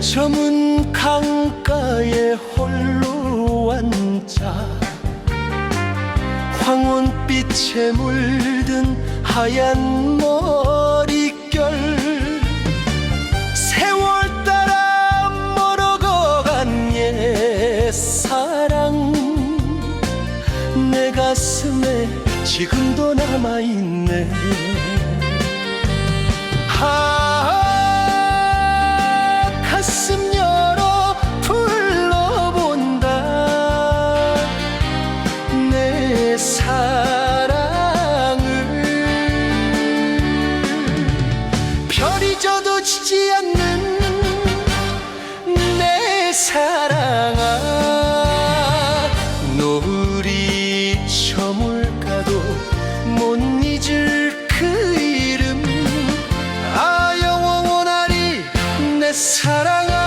저문 강가에 홀로 앉아 황혼빛에 물든 하얀 머릿결 세월 따라 멀어가간 옛사랑 내 가슴에 지금도 남아있네 사랑아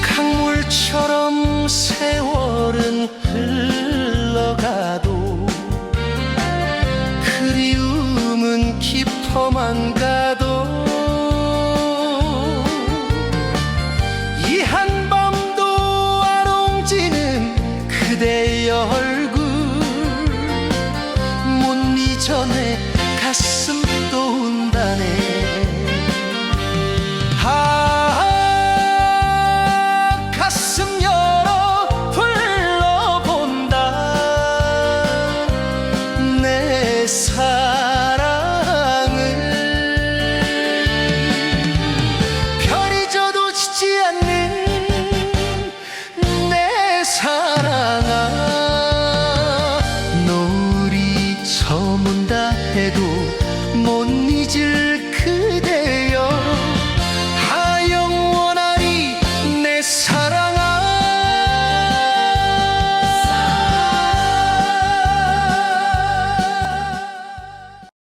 강물처럼 세월은 흘러가도 그리움은 깊어만 가 얼굴 못 잊어내 가슴 문다 해도 못